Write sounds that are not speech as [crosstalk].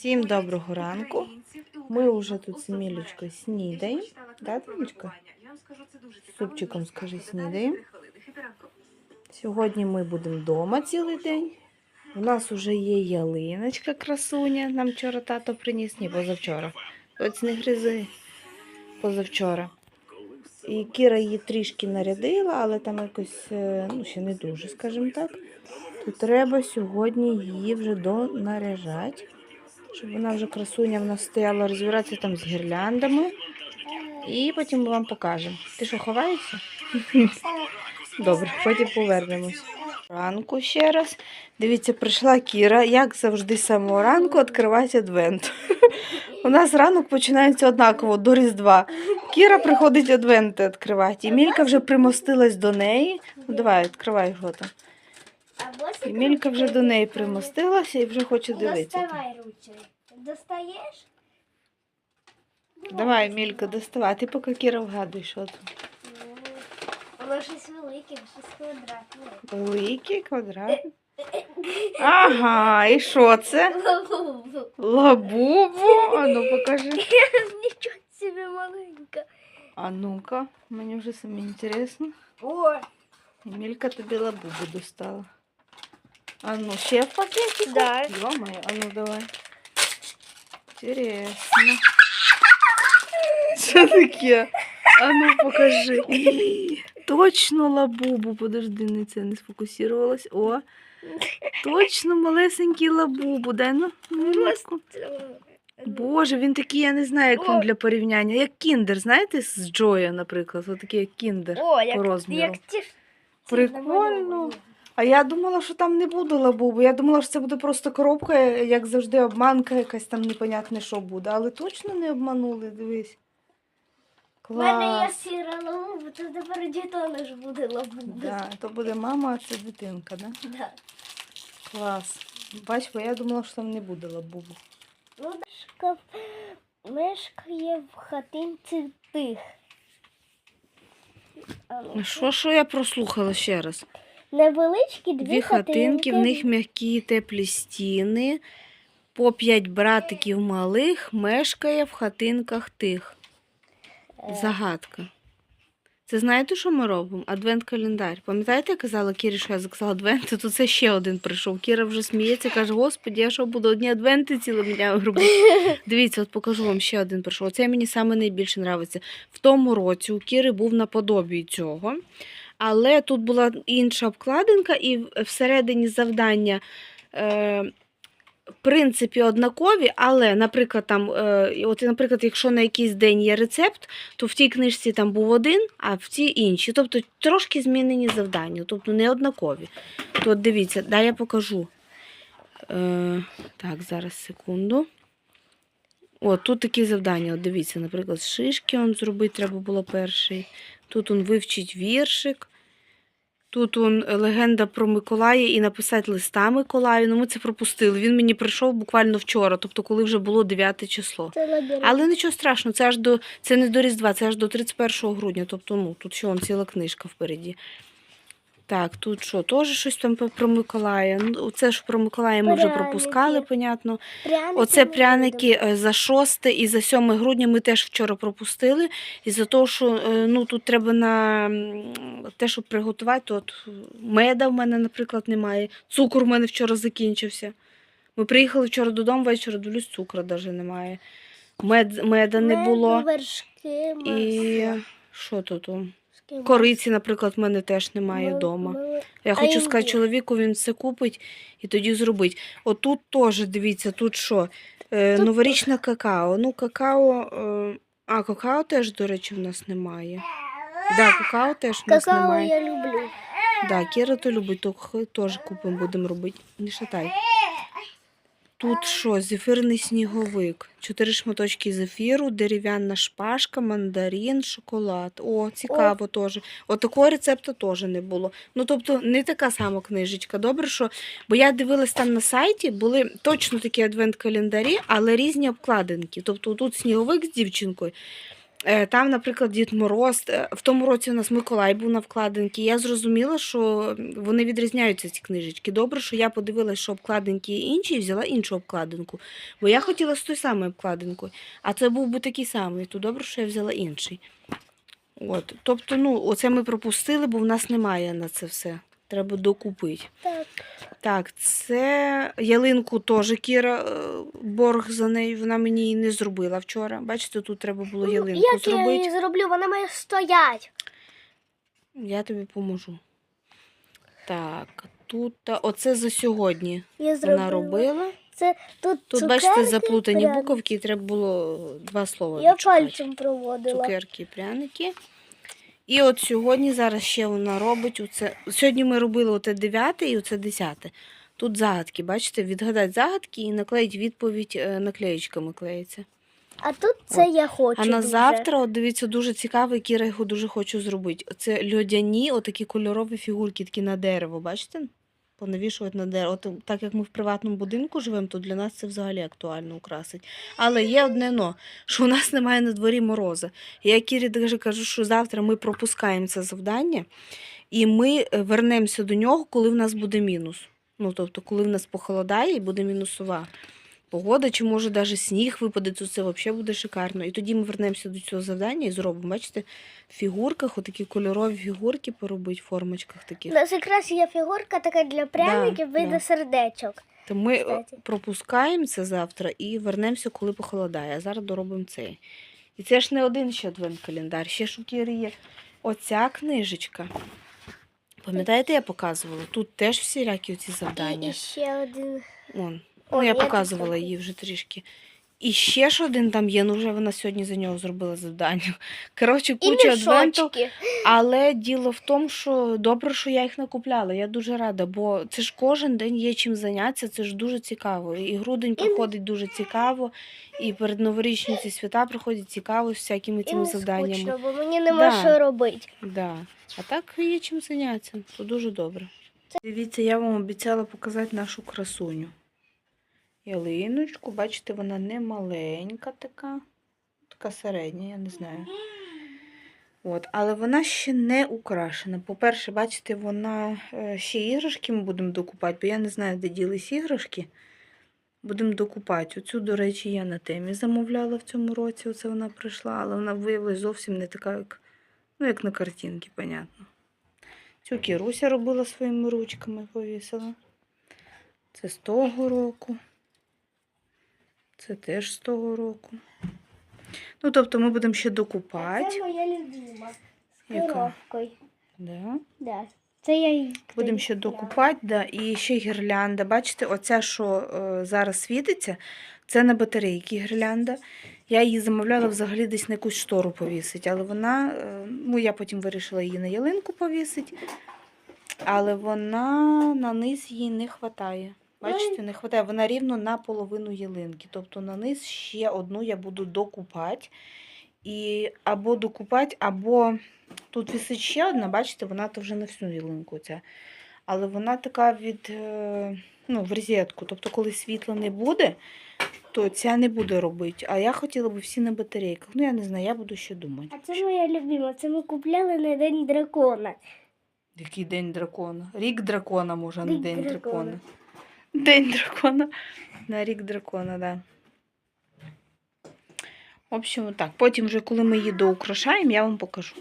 Всім доброго ранку. Ми вже тут з Мілечкою снідаємо. Да, Танечка? Супчиком скажи, снідаємо. Сьогодні ми будемо вдома цілий день. У нас вже є ялиночка красуня. Нам вчора тато приніс, ні, позавчора. Ось не гризи. Позавчора. І Кіра її трішки нарядила, але там якось е, ну, ще не дуже, скажімо так. То треба сьогодні її вже донаряжати, щоб вона вже красуня в нас стояла розбиратися там з гірляндами. І потім ми вам покажемо. Ти що, ховаєшся? [laughs] Добре, потім повернемось. Ранку ще раз. Дивіться, прийшла Кіра, як завжди з самого ранку відкривати адвент. У нас ранок починається однаково до Різдва. Кіра приходить адвенти відкривати. І Мілька вже примостилась до неї. Ну, давай, відкривай його там. І Мілька вже до неї примостилася і вже хоче дивитися. Доставай. Достаєш? Давай, Мілька, доставай. Ти поки Кіра вгадуй, що тут. Воно щось велике, щось квадратне. Великий квадрат. [laughs] Ага, і що це? Лабубу. А ну покажи. Нічого [laughs] собі маленька. А ну-ка, мені вже самі інтересно. О, Емілька тобі лабубу достала. А ну, ще в пакетику? Да. Ё-моё, а ну давай. Интересно. [laughs] Що таке? А ну покажи. Точно лабубу. Подожди, не це не сфокусувалась. О. Точно малесенький лабубу. Дай ну. Мільку. Боже, він такий, я не знаю, як вам для порівняння. Як кіндер, знаєте, з Джоя, наприклад. Отакий як кіндер. О, як, по розміру. як ті Прикольно. А я думала, що там не буде лабубу. Я думала, що це буде просто коробка, як завжди, обманка, якась там непонятне, що буде. Але точно не обманули, дивись. У мене є Клас. сіра лабуба, то тепер дітона ж буде лабуба. Да, то буде мама, а це дитинка, да? Да. Клас. Бач, бо я думала, що там не буде лабубу. Ну, мешка, мешкає в хатинці тих. А ну, Що, що я прослухала ще раз? Невеличкі дві, Дві хатинки, в них м'які теплі стіни. По п'ять братиків малих мешкає в хатинках тих. Е. Загадка. Це знаєте, що ми робимо? Адвент-календар. Пам'ятаєте, я казала Кірі, що я заказала адвенти, то це ще один прийшов. Кіра вже сміється, каже, господі, я що буду одні адвенти цілим днем робити. [laughs] Дивіться, от покажу вам ще один прийшов. Оце мені саме найбільше подобається. В тому році у Кіри був наподобій цього. Але тут була інша обкладинка, і всередині завдання. Е, в принципі, однакові, але, наприклад, там, е, от, наприклад, якщо на якийсь день є рецепт, то в тій книжці там був один, а в цій інші. Тобто трошки змінені завдання, тобто не однакові. То дивіться, дай я покажу. Е, так, зараз секунду. О, тут такі завдання. От дивіться, наприклад, шишки он зробити треба було перший. Тут он вивчить віршик. Тут он легенда про Миколая і написати листа Миколаю. Ну, ми це пропустили. Він мені прийшов буквально вчора, тобто коли вже було 9 число. Це. Але нічого страшного, це аж до це не до Різдва, це аж до 31 грудня. Тобто, ну, тут ще вон ціла книжка впереді. Так, тут що, теж щось там про Миколая. Ну, це ж про Миколая ми вже пропускали, понятно. Пряники Оце пряники е, за 6 і за 7 грудня ми теж вчора пропустили. І за того, що е, ну, тут треба на те, щоб приготувати, то от меда в мене, наприклад, немає. Цукор в мене вчора закінчився. Ми приїхали вчора додому, ввечері дивлюсь, цукру навіть немає. Мед, меда не було. вершки, І що тут? Кориці, наприклад, в мене теж немає вдома. Я хочу сказати, чоловіку він все купить і тоді зробить. Отут теж дивіться, тут що? Е, новорічне какао. Ну, какао. Е, а, какао теж, до речі, в нас немає. Да, какао теж в нас Какао немає. я люблю. Да, Кіра то любить, то теж купимо, будемо робити. Не шатай. Тут що? Зефірний сніговик. Чотири шматочки зефіру, дерев'яна шпажка, мандарин, шоколад. О, цікаво теж. От такого рецепту теж не було. Ну, тобто, не така сама книжечка. Добре, що. Бо я дивилась там на сайті, були точно такі адвент-календарі, але різні обкладинки. Тобто тут сніговик з дівчинкою. Е, Там, наприклад, Дід Мороз. Е, В тому році у нас Миколай був на вкладинці. Я зрозуміла, що вони відрізняються ці книжечки. Добре, що я подивилася, що обкладинки інші, і взяла іншу обкладинку. Бо я хотіла з тою самою обкладинкою, а це був би такий самий, то добре, що я взяла інший. От. Тобто, ну, оце ми пропустили, бо в нас немає на це все. Треба докупити. Так. Так, це ялинку теж Кіра е, борг за нею. Вона мені її не зробила вчора. Бачите, тут треба було ялинку Як я її зроблю? Вона має стоять. Я тобі поможу. Так, тут оце за сьогодні Я вона робила. Це тут, Тут, бачите, заплутані пряники. буковки, і треба було два слова. Я дочекати. пальцем проводила. Цукерки, пряники. І от сьогодні зараз ще вона робить оце. Сьогодні ми робили оце дев'яте і оце десяте. Тут загадки, бачите, відгадати загадки і наклеїть відповідь е, наклеєчками клеїться. А тут це я хочу. А на дуже. завтра, от дивіться, дуже цікавий, Кіра його дуже хочу зробити. Це льодяні, отакі кольорові фігурки, такі на дерево, бачите? Понавішувати на дерево. От, так як ми в приватному будинку живемо, то для нас це взагалі актуально украсить. Але є одне но, що у нас [laughs] немає на дворі мороза. Я Кірі даже кажу, що завтра ми пропускаємо це завдання, і ми е, вернемося до нього, коли в нас буде мінус. Ну, тобто, коли в нас похолодає і буде мінусова погода, чи може навіть сніг випаде, то це взагалі буде шикарно. І тоді ми вернемося до цього завдання і зробимо. Бачите, в фігурках, отакі кольорові фігурки поробити в формочках У нас якраз є фігурка така для пряників, вийде да. сердечок. То ми е, кстати. пропускаємо це завтра і вернемося, коли похолодає. А зараз доробимо цей. І це ж не один ще адвент-календар, ще ж у Кіри є оця книжечка. Пам'ятаєте, я показувала? Тут теж всілякі оці І, завдання. і ще один. Вон. О, Ну, я показувала її вже трішки. І ще ж один там є, ну вже вона сьогодні за нього зробила завдання. [laughs] Коротше, куча адвенту. Але діло в тому, що добре, що я їх накупляла. Я дуже рада, бо це ж кожен день є чим зайнятися, це ж дуже цікаво. І грудень проходить дуже цікаво, і перед новорічні ці свята проходять цікаво з всякими І цими не завданнями. скучно, бо мені нема Да. що робити. Да. А так є чим зайнятися. То дуже добре. Дивіться, я вам обіцяла показати нашу красуню. Ялиночку, бачите, вона не маленька така, така середня, я не знаю. От, але вона ще не украшена. По-перше, бачите, вона е, ще іграшки ми будемо докупати, бо я не знаю, де ділись іграшки. Будемо докупати. Оцю, до речі, я на темі замовляла в цьому році. Оце вона прийшла, але вона виявилась зовсім не така, як, ну, як на картинці, понятно. Цю Кіруся робила своїми ручками, повісила. Це з того року. Це теж з того року. Ну, тобто ми будемо ще докупати. Це моя любима. З Яка? коробкою. Да. Да. Це я її Будемо ще докупати, да, і ще гірлянда. Бачите, оця, що е, зараз світиться, це на батарейки гірлянда. Я її замовляла взагалі десь на якусь штору повісити, але вона, е, ну я потім вирішила її на ялинку повісити, але вона на низ їй не вистачає. Бачите, не вистачає. Вона рівно на половину ялинки. Тобто на низ ще одну я буду докупати. І або докупати, або тут висить ще одна, бачите, вона то вже на всю ялинку ця. Але вона така від, е, ну, в розетку. Тобто, коли світла не буде, то ця не буде робити. А я хотіла б всі на батарейках. Ну, я не знаю, я буду ще думати. А це моя любима. Це ми купляли на день дракона. Який день дракона? Рік дракона, може, а не день дракона. День дракона. На рік дракона, так. Да. В общем, так. Потім вже, коли ми її доукрашаємо, я вам покажу.